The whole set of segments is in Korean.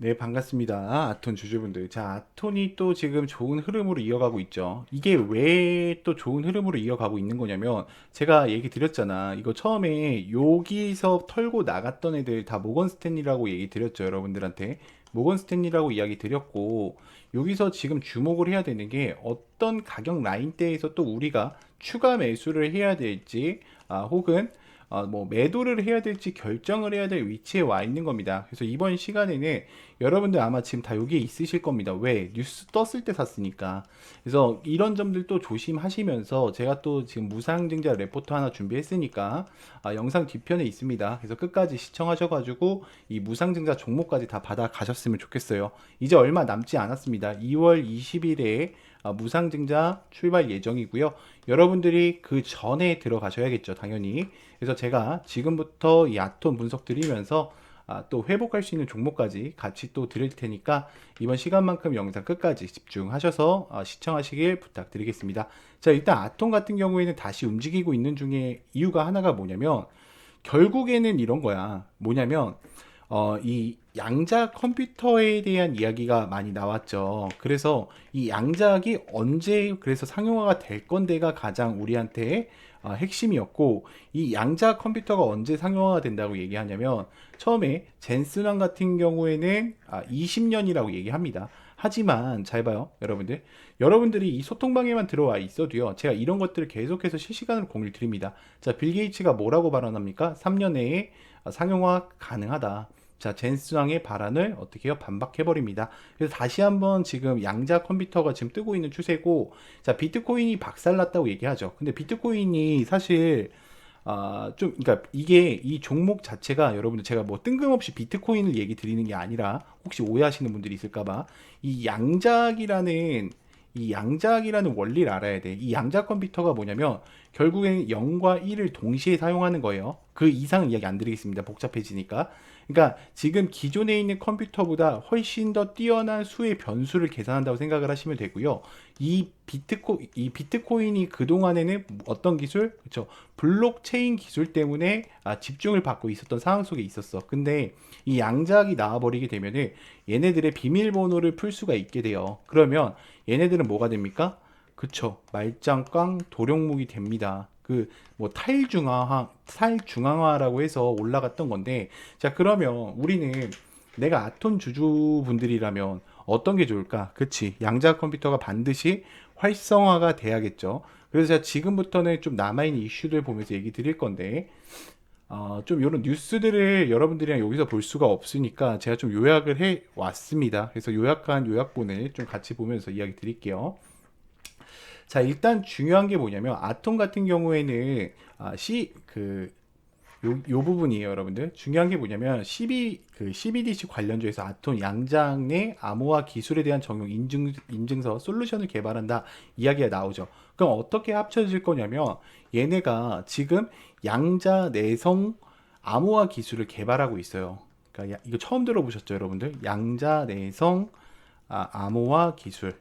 네, 반갑습니다. 아톤 주주분들. 자, 아톤이 또 지금 좋은 흐름으로 이어가고 있죠. 이게 왜 또 좋은 흐름으로 이어가고 있는 거냐면, 제가 얘기 드렸잖아. 이거 처음에 여기서 털고 나갔던 애들 다 모건 스탠리라고 얘기 드렸죠, 여러분들한테. 모건 스탠리라고 이야기 드렸고, 여기서 지금 주목을 해야 되는 게 어떤 가격 라인대에서 또 우리가 추가 매수를 해야 될지, 아, 혹은 어, 뭐 매도를 해야 될지 결정을 해야 될 위치에 와 있는 겁니다. 그래서 이번 시간에는 여러분들 아마 지금 다 여기에 있으실 겁니다. 왜? 뉴스 떴을 때 샀으니까. 그래서 이런 점들도 조심하시면서 제가 또 지금 무상증자 레포트 하나 준비했으니까 아, 영상 뒤편에 있습니다. 그래서 끝까지 시청하셔가지고 이 무상증자 종목까지 다 받아 가셨으면 좋겠어요. 이제 얼마 남지 않았습니다. 2월 20일에 아, 무상증자 출발 예정이고요. 여러분들이 그 전에 들어가셔야겠죠, 당연히. 그래서 제가 지금부터 이 아톤 분석 드리면서 아, 또 회복할 수 있는 종목까지 같이 또 드릴 테니까 이번 시간만큼 영상 끝까지 집중하셔서 아, 시청하시길 부탁드리겠습니다. 자, 일단 아톤 같은 경우에는 다시 움직이고 있는 중에 이유가 하나가 뭐냐면 결국에는 이런 거야. 뭐냐면 어, 이 양자 컴퓨터에 대한 이야기가 많이 나왔죠. 그래서 이 양자기 언제 그래서 상용화가 될 건데가 가장 우리한테 아, 핵심이었고 이 양자 컴퓨터가 언제 상용화가 된다고 얘기하냐면 처음에 젠슨왕 같은 경우에는 아, 20년이라고 얘기합니다. 하지만 잘 봐요, 여러분들. 여러분들이 이 소통방에만 들어와 있어도요. 제가 이런 것들을 계속해서 실시간으로 공유를 드립니다. 자, 빌 게이츠가 뭐라고 발언합니까? 3년 내에 상용화 가능하다. 자, 젠스왕의 발언을 어떻게 해요? 반박해버립니다. 그래서 다시 한번 지금 양자 컴퓨터가 지금 뜨고 있는 추세고, 자, 비트코인이 박살났다고 얘기하죠. 근데 비트코인이 사실, 아, 좀, 그러니까 이게 이 종목 자체가 여러분들 제가 뭐 뜬금없이 비트코인을 얘기 드리는 게 아니라 혹시 오해하시는 분들이 있을까봐 이 양작이라는 이 양작이라는 원리를 알아야 돼. 이 양작 컴퓨터가 뭐냐면 결국엔 0과 1을 동시에 사용하는 거예요. 그 이상 이야기 안 드리겠습니다. 복잡해지니까. 그러니까 지금 기존에 있는 컴퓨터보다 훨씬 더 뛰어난 수의 변수를 계산한다고 생각을 하시면 되고요. 이 비트코 이 비트코인이 그 동안에는 어떤 기술, 그렇죠? 블록체인 기술 때문에 아, 집중을 받고 있었던 상황 속에 있었어. 근데 이 양자기 나와버리게 되면은 얘네들의 비밀번호를 풀 수가 있게 돼요. 그러면 얘네들은 뭐가 됩니까? 그쵸. 말짱꽝 도룡묵이 됩니다. 그 뭐 탈중앙화 탈중앙화라고 해서 올라갔던 건데 자 그러면 우리는 내가 아톤 주주분들이라면 어떤 게 좋을까? 그치 양자 컴퓨터가 반드시 활성화가 돼야겠죠. 그래서 제가 지금부터는 좀 남아있는 이슈들 보면서 얘기 드릴 건데 어, 좀 이런 뉴스들을 여러분들이랑 여기서 볼 수가 없으니까 제가 좀 요약을 해 왔습니다. 그래서 요약한 요약본을 좀 같이 보면서 이야기 드릴게요. 자, 일단 중요한 게 뭐냐면 아톰 같은 경우에는 아, C 그 요, 요 부분이에요, 여러분들. 중요한 게 뭐냐면 12, 그 CBDC 관련주에서 아톰 양장 내 암호화 기술에 대한 적용 인증, 인증서 솔루션을 개발한다 이야기가 나오죠. 그럼 어떻게 합쳐질 거냐면 얘네가 지금 양자 내성 암호화 기술을 개발하고 있어요. 그러니까 야- 이거 처음 들어보셨죠, 여러분들? 양자 내성 아, 암호화 기술.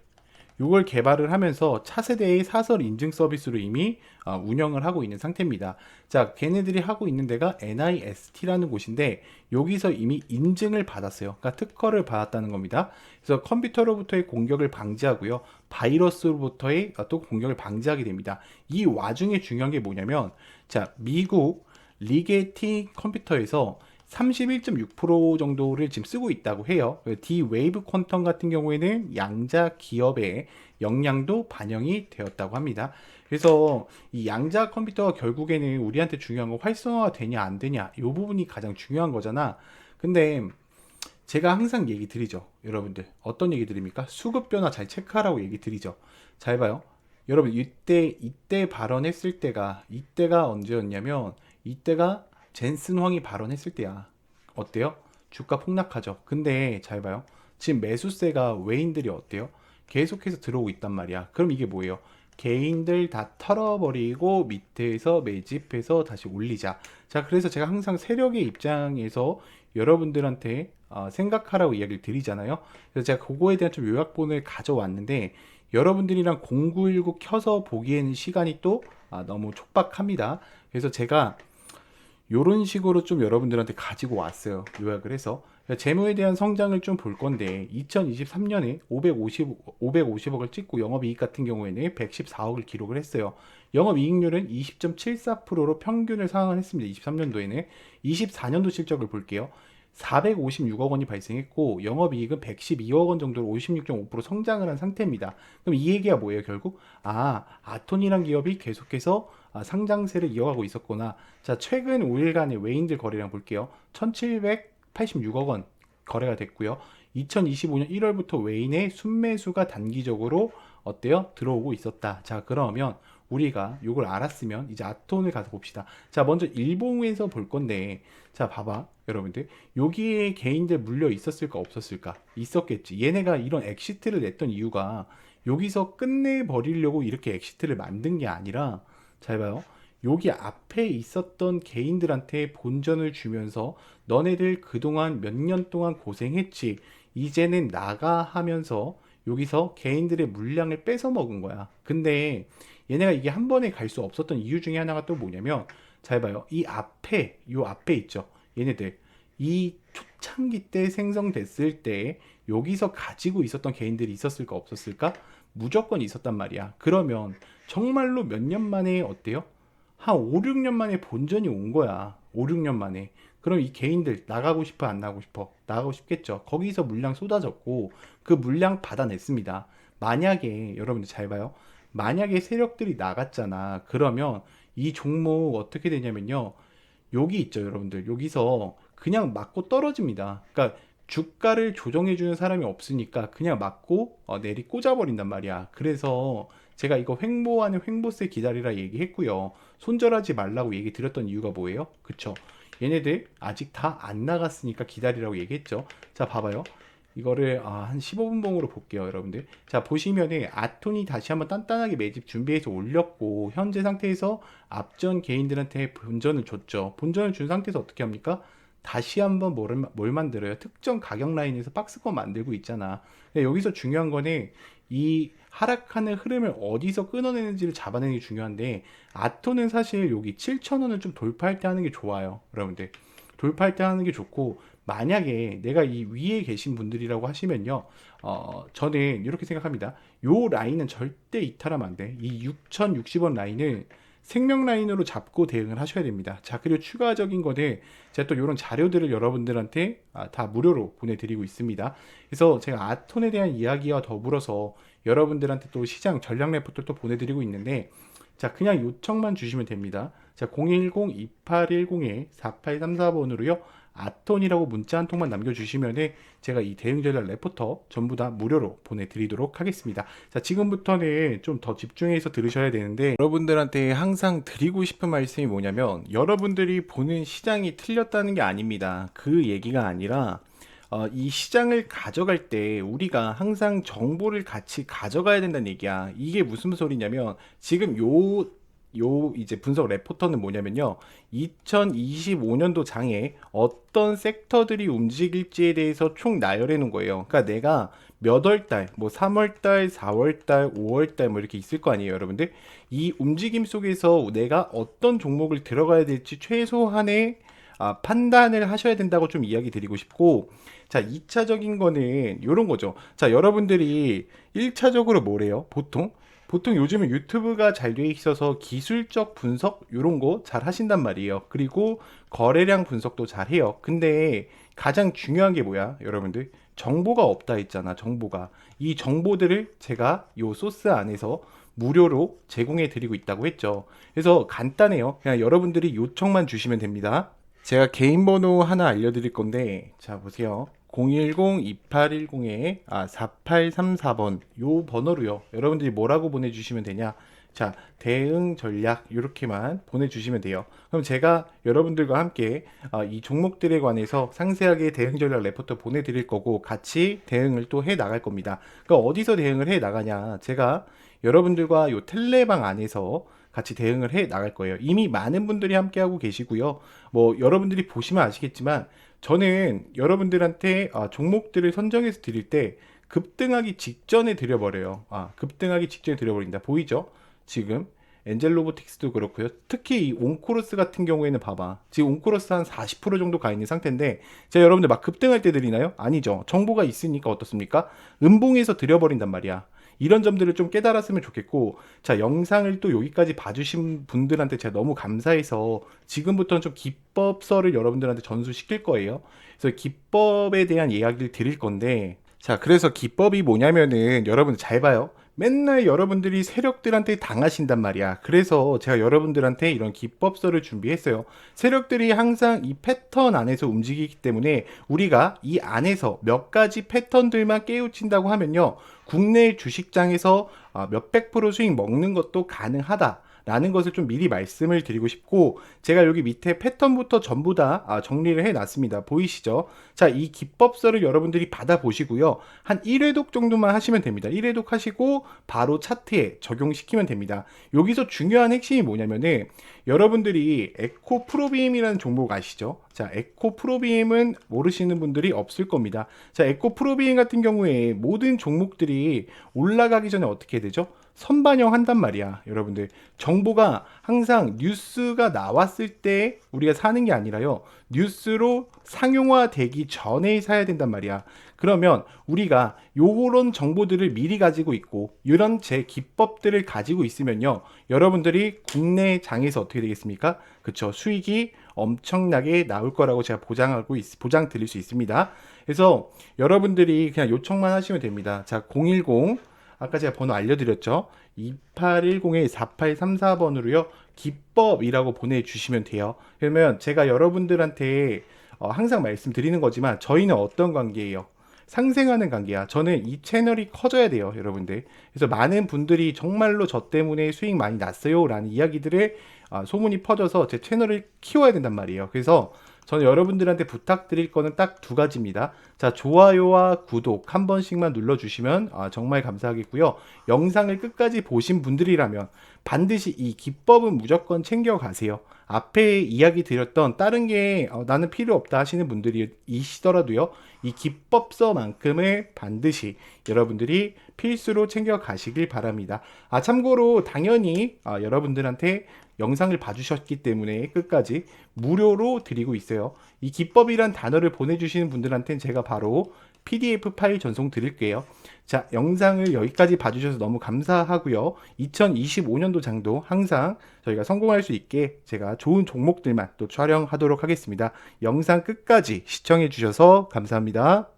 이걸 개발을 하면서 차세대의 사설 인증 서비스로 이미 어, 운영을 하고 있는 상태입니다. 자, 걔네들이 하고 있는 데가 NIST라는 곳인데 여기서 이미 인증을 받았어요. 그러니까 특허를 받았다는 겁니다. 그래서 컴퓨터로부터의 공격을 방지하고요. 바이러스로부터의 어, 또 공격을 방지하게 됩니다. 이 와중에 중요한 게 뭐냐면 자, 미국 리게티 컴퓨터에서 31.6% 정도를 지금 쓰고 있다고 해요. D 웨이브 퀀텀 같은 경우에는 양자 기업의 역량도 반영이 되었다고 합니다. 그래서 이 양자 컴퓨터가 결국에는 우리한테 중요한 거 활성화가 되냐 안 되냐 이 부분이 가장 중요한 거잖아. 근데 제가 항상 얘기 드리죠. 여러분들 어떤 얘기 드립니까? 수급 변화 잘 체크하라고 얘기 드리죠. 잘 봐요. 여러분 이때 이때 발언했을 때가 이때가 언제였냐면 이때가 젠슨 황이 발언했을 때야. 어때요? 주가 폭락하죠. 근데 잘 봐요. 지금 매수세가 외인들이 어때요? 계속해서 들어오고 있단 말이야. 그럼 이게 뭐예요? 개인들 다 털어버리고 밑에서 매집해서 다시 올리자. 자, 그래서 제가 항상 세력의 입장에서 여러분들한테 어, 생각하라고 이야기를 드리잖아요. 그래서 제가 그거에 대한 좀 요약본을 가져왔는데 여러분들이랑 0919 켜서 보기에는 시간이 또 아, 너무 촉박합니다. 그래서 제가 요런 식으로 좀 여러분들한테 가지고 왔어요. 요약을 해서. 재무에 대한 성장을 좀 볼 건데 2023년에 550 550억을 찍고 영업이익 같은 경우에는 114억을 기록을 했어요. 영업이익률은 20.74%로 평균을 상황을 했습니다. 23년도에는 24년도 실적을 볼게요. 456억 원이 발생했고 영업이익은 112억 원 정도로 56.5% 성장을 한 상태입니다. 그럼 이 얘기가 뭐예요, 결국? 아, 아톤이란 기업이 계속해서 아, 상장세를 이어가고 있었구나. 자, 최근 5일간의 외인들 거래량 볼게요. 1,786억 원 거래가 됐고요. 2025년 1월부터 외인의 순매수가 단기적으로 어때요? 들어오고 있었다. 자, 그러면 우리가 이걸 알았으면 이제 아톤을 가서 봅시다. 자, 먼저 일봉에서 볼 건데, 자, 봐봐, 여러분들. 여기에 개인들 물려 있었을까, 없었을까? 있었겠지. 얘네가 이런 엑시트를 냈던 이유가 여기서 끝내버리려고 이렇게 엑시트를 만든 게 아니라, 잘 봐요. 여기 앞에 있었던 개인들한테 본전을 주면서 너네들 그동안 몇 년 동안 고생했지. 이제는 나가 하면서 여기서 개인들의 물량을 뺏어 먹은 거야. 근데 얘네가 이게 한 번에 갈 수 없었던 이유 중에 하나가 또 뭐냐면 잘 봐요. 이 앞에 요 앞에 있죠. 얘네들 이 초창기 때 생성됐을 때 여기서 가지고 있었던 개인들이 있었을까 없었을까? 무조건 있었단 말이야. 그러면 정말로 몇 년 만에 어때요? 한 5, 6년 만에 본전이 온 거야. 5, 6년 만에. 그럼 이 개인들 나가고 싶어 안 나가고 싶어? 나가고 싶겠죠. 거기서 물량 쏟아졌고 그 물량 받아냈습니다. 만약에 여러분들 잘 봐요. 만약에 세력들이 나갔잖아. 그러면 이 종목 어떻게 되냐면요. 여기 있죠, 여러분들. 여기서 그냥 맞고 떨어집니다. 그러니까 주가를 조정해주는 사람이 없으니까 그냥 맞고 어, 내리 꽂아버린단 말이야. 그래서 제가 이거 횡보하는 횡보세 기다리라 얘기했고요. 손절하지 말라고 얘기 드렸던 이유가 뭐예요? 그쵸? 얘네들 아직 다 안 나갔으니까 기다리라고 얘기했죠. 자, 봐봐요. 이거를 아, 한 15분 봉으로 볼게요, 여러분들. 자, 보시면은 아톤이 다시 한번 단단하게 매집 준비해서 올렸고 현재 상태에서 앞전 개인들한테 본전을 줬죠. 본전을 준 상태에서 어떻게 합니까? 다시 한번 뭘, 뭘 만들어요? 특정 가격 라인에서 박스권 만들고 있잖아. 여기서 중요한 거는 이 하락하는 흐름을 어디서 끊어내는지를 잡아내는 게 중요한데 아토는 사실 여기 7,000원을 좀 돌파할 때 하는 게 좋아요. 여러분들. 돌파할 때 하는 게 좋고 만약에 내가 이 위에 계신 분들이라고 하시면요. 어, 저는 이렇게 생각합니다. 요 라인은 절대 이탈하면 안 돼. 이 6,060원 라인을 생명 라인으로 잡고 대응을 하셔야 됩니다. 자, 그리고 추가적인 거는 제가 또 이런 자료들을 여러분들한테 아, 다 무료로 보내드리고 있습니다. 그래서 제가 아톤에 대한 이야기와 더불어서 여러분들한테 또 시장 전략 레포트를 또 보내드리고 있는데 자, 그냥 요청만 주시면 됩니다. 자, 010-2810-4834번으로요. 아톤이라고 문자 한 통만 남겨주시면은 제가 이 대응 전략 레포터 전부 다 무료로 보내드리도록 하겠습니다. 자, 지금부터는 좀 더 집중해서 들으셔야 되는데 여러분들한테 항상 드리고 싶은 말씀이 뭐냐면 여러분들이 보는 시장이 틀렸다는 게 아닙니다. 그 얘기가 아니라 어, 이 시장을 가져갈 때 우리가 항상 정보를 같이 가져가야 된다는 얘기야. 이게 무슨 소리냐면 지금 요, 요 이제 분석 레포터는 뭐냐면요. 2025년도 장에 어떤 섹터들이 움직일지에 대해서 총 나열해 놓은 거예요. 그러니까 내가 몇 월 달, 뭐 3월 달, 4월 달, 5월 달 뭐 이렇게 있을 거 아니에요, 여러분들? 이 움직임 속에서 내가 어떤 종목을 들어가야 될지 최소한의 아, 판단을 하셔야 된다고 좀 이야기 드리고 싶고 자, 2차적인 거는 이런 거죠. 자, 여러분들이 1차적으로 뭐래요? 보통 보통 요즘은 유튜브가 잘돼 있어서 기술적 분석 이런 거 잘 하신단 말이에요. 그리고 거래량 분석도 잘 해요. 근데 가장 중요한 게 뭐야, 여러분들? 정보가 없다 했잖아, 정보가. 이 정보들을 제가 요 소스 안에서 무료로 제공해 드리고 있다고 했죠. 그래서 간단해요. 그냥 여러분들이 요청만 주시면 됩니다. 제가 개인 번호 하나 알려드릴 건데, 자, 보세요. 010-2810에 아, 4834번 요 번호로요. 여러분들이 뭐라고 보내주시면 되냐? 자, 대응 전략 이렇게만 보내주시면 돼요. 그럼 제가 여러분들과 함께 아, 이 종목들에 관해서 상세하게 대응 전략 레포터 보내드릴 거고 같이 대응을 또 해 나갈 겁니다. 그러니까 어디서 대응을 해 나가냐? 제가 여러분들과 요 텔레방 안에서 같이 대응을 해 나갈 거예요. 이미 많은 분들이 함께 하고 계시고요. 뭐 여러분들이 보시면 아시겠지만 저는 여러분들한테 아, 종목들을 선정해서 드릴 때 급등하기 직전에 드려버려요. 아, 급등하기 직전에 드려버린다. 보이죠? 지금 엔젤 로보틱스도 그렇고요. 특히 이 온코러스 같은 경우에는 봐봐. 지금 온코러스 한 40% 정도 가 있는 상태인데 제가 여러분들 막 급등할 때 드리나요? 아니죠. 정보가 있으니까 어떻습니까? 음봉에서 드려버린단 말이야. 이런 점들을 좀 깨달았으면 좋겠고 자 영상을 또 여기까지 봐주신 분들한테 제가 너무 감사해서 지금부터는 좀 기법서를 여러분들한테 전수시킬 거예요. 그래서 기법에 대한 이야기를 드릴 건데 자 그래서 기법이 뭐냐면은 여러분 잘 봐요 맨날 여러분들이 세력들한테 당하신단 말이야. 그래서 제가 여러분들한테 이런 기법서를 준비했어요. 세력들이 항상 이 패턴 안에서 움직이기 때문에 우리가 이 안에서 몇 가지 패턴들만 깨우친다고 하면요. 국내 주식장에서 아, 몇백 프로 수익 먹는 것도 가능하다. 라는 것을 좀 미리 말씀을 드리고 싶고 제가 여기 밑에 패턴부터 전부 다 아, 정리를 해 놨습니다. 보이시죠? 자 이 기법서를 여러분들이 받아 보시고요. 한 1회독 정도만 하시면 됩니다. 1회독 하시고 바로 차트에 적용시키면 됩니다. 여기서 중요한 핵심이 뭐냐면은 여러분들이 에코 프로비임이라는 종목 아시죠? 자 에코 프로비임은 모르시는 분들이 없을 겁니다. 자 에코 프로비임 같은 경우에 모든 종목들이 올라가기 전에 어떻게 되죠 선반영 한단 말이야, 여러분들. 정보가 항상 뉴스가 나왔을 때 우리가 사는 게 아니라요. 뉴스로 상용화 되기 전에 사야 된단 말이야. 그러면 우리가 요런 정보들을 미리 가지고 있고 이런 제 기법들을 가지고 있으면요. 여러분들이 국내 장에서 어떻게 되겠습니까? 그쵸. 수익이 엄청나게 나올 거라고 제가 보장하고 있, 보장 드릴 수 있습니다. 그래서 여러분들이 그냥 요청만 하시면 됩니다. 자, 010 아까 제가 번호 알려드렸죠. 2810-4834번으로요. 기법이라고 보내주시면 돼요. 그러면 제가 여러분들한테 어, 항상 말씀드리는 거지만 저희는 어떤 관계예요? 상생하는 관계야. 저는 이 채널이 커져야 돼요, 여러분들. 그래서 많은 분들이 정말로 저 때문에 수익 많이 났어요. 라는 이야기들을 아, 소문이 퍼져서 제 채널을 키워야 된단 말이에요. 그래서 저는 여러분들한테 부탁드릴 거는 딱 두 가지입니다. 자, 좋아요와 구독 한 번씩만 눌러주시면 아, 정말 감사하겠고요. 영상을 끝까지 보신 분들이라면 반드시 이 기법은 무조건 챙겨가세요. 앞에 이야기 드렸던 다른 게 어, 나는 필요 없다 하시는 분들이 이시더라도요. 이 기법서만큼을 반드시 여러분들이 필수로 챙겨가시길 바랍니다. 아, 참고로 당연히 아, 여러분들한테 영상을 봐주셨기 때문에 끝까지 무료로 드리고 있어요. 이 기법이란 단어를 보내주시는 분들한테는 제가 바로 PDF 파일 전송 드릴게요. 자, 영상을 여기까지 봐주셔서 너무 감사하고요. 2025년도 장도 항상 저희가 성공할 수 있게 제가 좋은 종목들만 또 촬영하도록 하겠습니다. 영상 끝까지 시청해 주셔서 감사합니다.